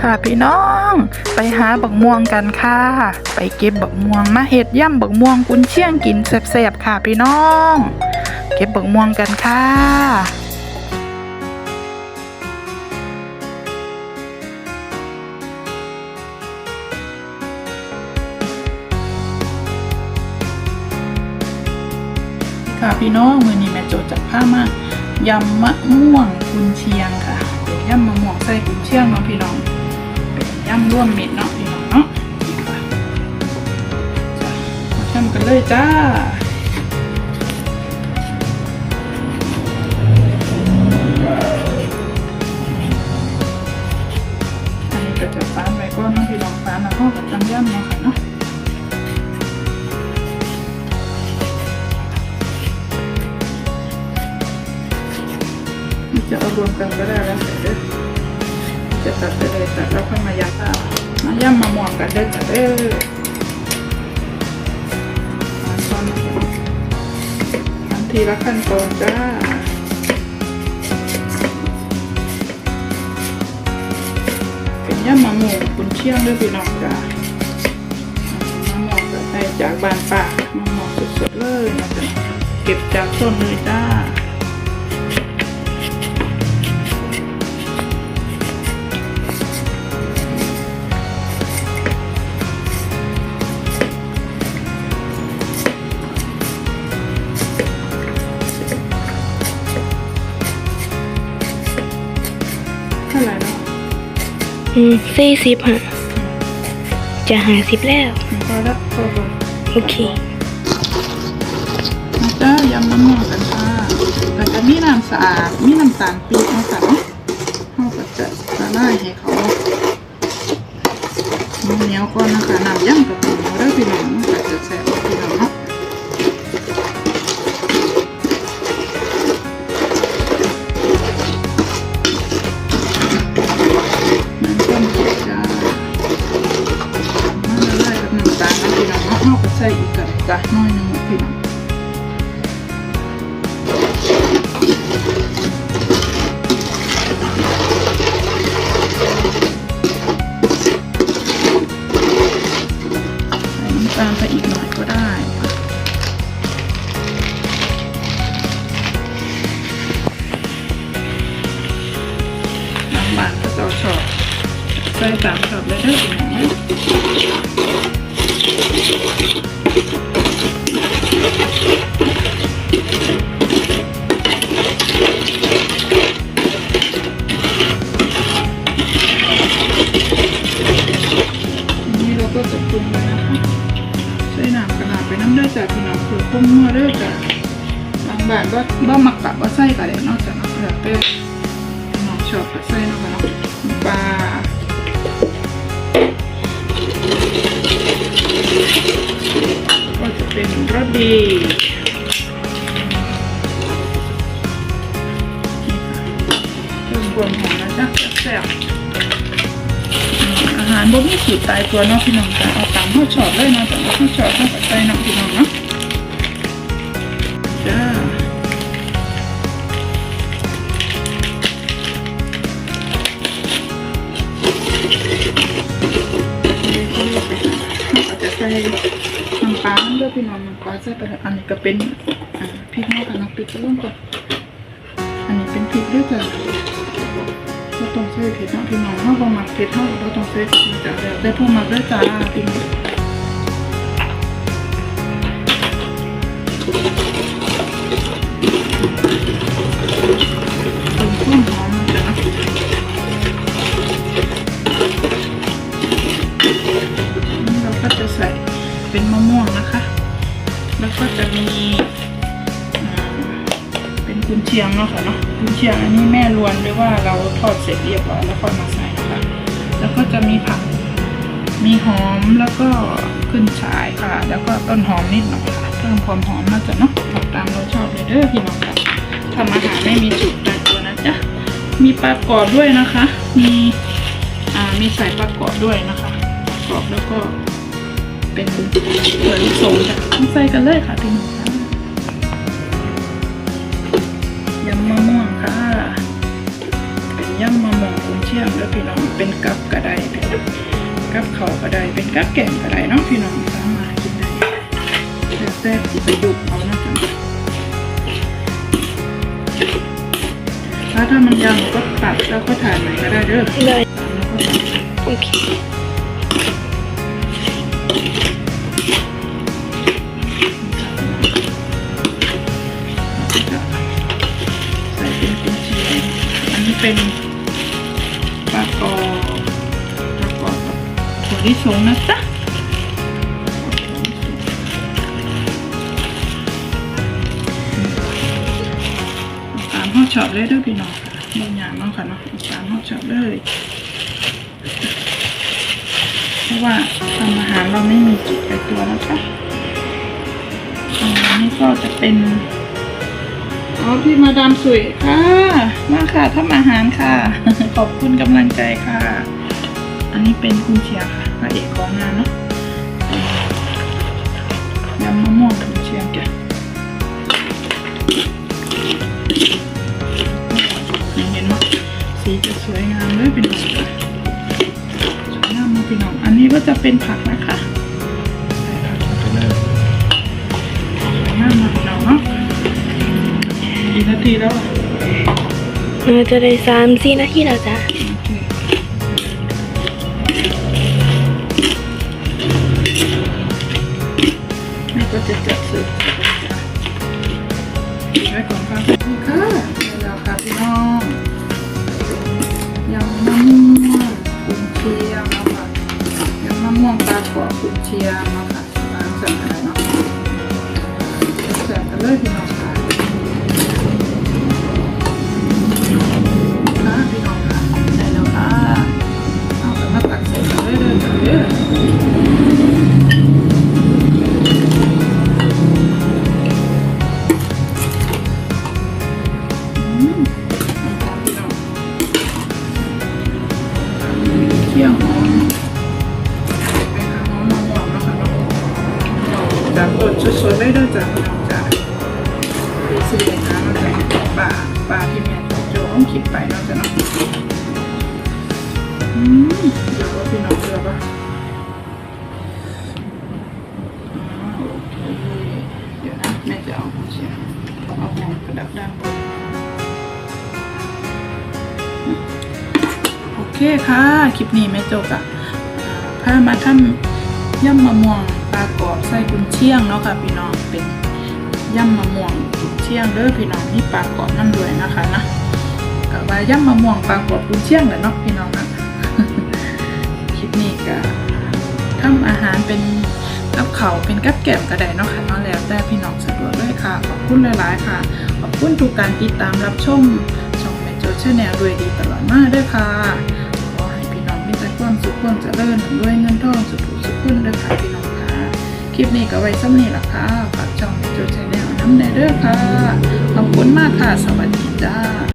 ค่ะพี่น้อง ไปหาบักม่วงกันค่ะ ไปเก็บบักม่วงมาเฮ็ดย่ำบักม่วงกุนเชียงกินแซ่บๆค่ะพี่น้อง เก็บบักม่วงกันค่ะค่ะพี่น้องมือนี้แม่โจจัดผ้ามายำมะม่วงกุนเชียงค่ะเป็นยำมะม่วงใส่กุนเชียงเนาะพี่น้อง ย่ำร่วมมิตรเนาะลองเนาะนี่ค่ะจ้ะมาทำกันเลยจ้าอันนี้ก็จะฟานไว้ก่อนเนาะพี่น้องฟานแล้วก็กับจังย่ำเนาะค่ะเนาะจะเอารวมกันก็ได้แล้วเดี๋ยว จะตัดไปเลยตัดแล้วค่อยมายำอะมาย่ำมะม่วงกันเด้อจ้ะเด้อมาซ้อนทำทีละขั้นตอนจ้าเป็นย่ำมะม่วงกุนเชี่ยงด้วยพี่น้องจ้ามะม่วงแบบได้จากบ้านป่ามะม่วงสดๆเลยนะจ๊ะเก็บจากต้นเลยจ้า สี่สิบฮะจะหาสิบแล้ว พอแล้วพอก่อนโอเคมาจ้ายำน้ำมันกันค่ะแต่จะมีน้ำสะอาด มีน้ำตาลปี๊บมาค่ะเนาะเขาก็จะละลายให้เขาเหนียวก่อนนะคะน้ำย่ำกับเหนียวได้พี่น้องก็จะแซ่บพี่น้องเนาะ ใส่สามชอบเลยเด้อพี่เราก็จะปรุงเลยนะคะใส่น้ำกระดาษไปน้ำได้จากพี่น้องคือต้มนัวเด้อจ้ะบางแบบว่าบ้ามักกะว่าใส่กะเด็นอกจากน้ำแบบเป็นพี่น้องชอบก็ใส่เนะคะเนาะปลา ก็จะเป็นระดีเริ่มความหอมแล้วจ้ะแซ่บอาหารบ่มีสูตรตายตัวเนาะพี่น้องจ้ะเอาตามข้าวชอตเลยเนาะแต่ข้าวชอตข้าวปัดใจเนาะพี่น้องเนาะ น้ำปลาน้ำเลือดพี่น้องน้ำปลาใส่ไปอันนี้ก็เป็นพริกนาะค่ะเนาะพริกก็ร่วมกันอันนี้เป็นพริกด้วยจ้ะเราต้องใส่เผ็ดเนาะพี่น้องถ้าเราหมักเผ็ดเท่าเราต้องใส่จ้ะแล้วได้พวกหมักด้วยจ้าพี่น้อง เชียงเนาะค่ะเนาะกุนเชียงอันนี้แม่รวนหรือว่าเราทอดเสร็จเรียบร้อยแล้วค่อยมาใส่นะคะ แล้วก็จะมีผัก มีหอมแล้วก็ขึ้นฉายค่ะ แล้วก็ต้นหอมนิดหน่อยค่ะเพิ่มความหอมน่าจะเนาะตามเราชอบเลยเด้อพี่น้องค่ะทำอาหารไม่มีสูตรตายตัวนะจ๊ะมีปลากรอบด้วยนะคะ มีอ่ามีใส่ปลากรอบด้วยนะคะกรอบแล้วก็เป็นเผือกลูกทรงจ้ะใส่กันเลยค่ะพี่น้องำมะม่วงค่ะ เป็นย่ำมะม่วงกุนเชียงแล้วพี่น้องเป็นกับกระไดพี่น้องกับเขากระไดเป็นกับแกงกระไดเนาะพี่น้องสามารถกินได้แล้วแต่สิไปดุเอานะจ๊ะถ้าถ้ามันยังก็ตัดแล้วก็ถ่ายใหม่ก็ได้เด้อได้ตามแล้วก็ตัดโอเค เป็นปลากรอบปลากรอบกับถั่วลิสงนะจ๊ะตามห้องชอปเลยด้วยพี่น้องค่ะบางอย่างเนาะค่ะเนาะตามห้องชอปเลยเพราะว่าทำอาหารเราไม่มีจิตไปตัวนะคะอันนี้ก็จะเป็น อ๋อพี่มาดามสวยค่ะ มาค่ะทำอาหารค่ะ ขอบคุณกำลังใจค่ะ อันนี้เป็นคุณเชียร์ค่ะพระเอกของงานเนาะยำมะม่วงคุณเชียร์แกเห็นไหมสีจะสวยงามเลยเป็นสวยงามมากพี่น้อง อันนี้ก็จะเป็นผักนะ ทีแล้วอะเราจะได้สามสี่นาทีแล้วจ้ะโอเคนี่ก็จะจัดเสิร์ฟไว้ก่อนค่ะนี่ค่ะได้แล้วค่ะพี่น้องยำมะม่วงกุนเชียงแล้วค่ะยำมะม่วงปลากรอบกุนเชียงแล้วค่ะร้านเสริมอะไรเนาะเสริมกันเลยพี่น้อง ไปซื้อไปหามาจากป่าป่าที่แม่โจต้องคิดไปเนาะจ้ะเนาะอืมเดี๋ยวพี่น้องเดี๋ยวว่าอ๋อโอเคเดี๋ยวนะแม่จะเอาเชียร์เอาหอมประดับด้านบนโอเคค่ะ คลิปนี้แม่โจกอะอ่าพามาทำย่ำมะม่วงปลากรอบใส่กุนเชียงเนาะค่ะพี่น้องเป็น ย่ำมะม่วงกุนเชียงเด้อพี่น้องนี่ปลากรอบนั่นด้วยนะคะนะกับว่าย่ำมะม่วงปลากรอบกุนเชียงแหละเนาะพี่น้องนะคลิปนี้ก็ทำอาหารเป็นกับเขาเป็นกับแก้มก็ไดเนาะค่ะเนาะแล้วแต่พี่น้องสะดวกเลยค่ะ ขอบคุณหลาย ๆ ค่ะ ขอบคุณทุกการติดตามรับชมช่องแม่โจชแนลด้วยดีตลอดมาด้วยค่ะขอให้พี่น้องมีแต่ความสุขความเจริญด้วยเงินทองสุขสุขคุณด้วยค่ะพี่น้องค่ะ คลิปนี้ก็ไว้ซ้ำนี้ละค่ะฝากช่องแม่โจชแนล น้ำในเด้อค่ะ ขอบคุณมากค่ะ สวัสดีจ้า